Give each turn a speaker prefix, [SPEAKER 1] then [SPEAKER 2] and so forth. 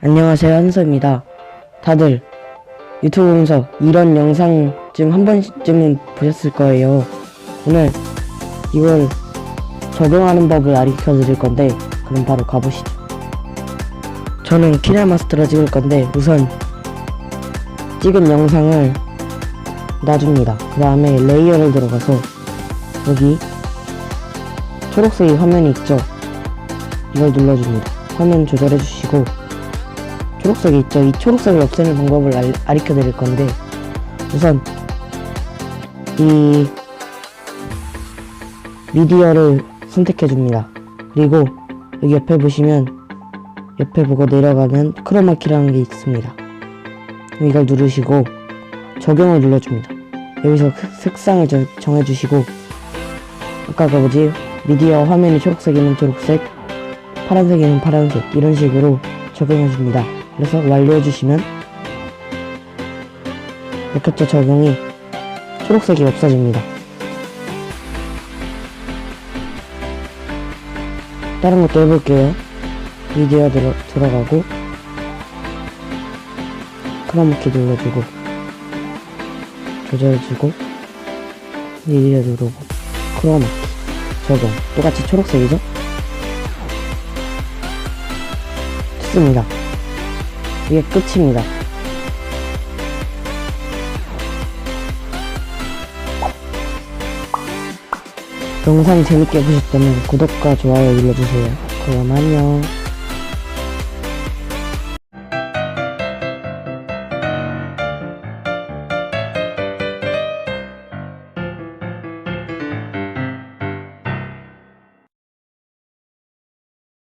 [SPEAKER 1] 안녕하세요 한서입니다. 다들 유튜브 보면서 이런 영상 좀한 번쯤은 보셨을 거예요. 오늘 이걸 적용하는 법을 가르쳐 드릴 건데 그럼 바로 가보시죠. 저는 키네마스터로 찍을 건데 우선 찍은 영상을 놔줍니다. 그 다음에 레이어를 들어가서 여기 초록색이 화면이 있죠. 이걸 눌러줍니다. 화면 조절해 주시고 초록색이 있죠. 이 초록색을 없애는 방법을 알, 가르쳐 드릴 건데 우선 이 미디어를 선택해 줍니다. 그리고 여기 옆에 보시면 옆에 보고 내려가면 크로마키라는 게 있습니다. 이걸 누르시고 적용을 눌러줍니다. 여기서 색- 색상을 저- 정해주시고 아까 그 뭐지 미디어 화면이 초록색이면 초록색 파란색이면 파란색 이런 식으로 적용해줍니다. 그래서 완료해주시면 로켓터 적용이 초록색이 없어집니다. 다른 것도 해볼게요. 미디어 들어, 들어가고 크로마키 눌러주고 조절해주고 미디어 누르고 크로마키 적용 똑같이 초록색이죠? 됐습니다. 이게 끝입니다. 영상 재밌게 보셨다면 구독과 좋아요 눌러주세요. 그럼 안녕.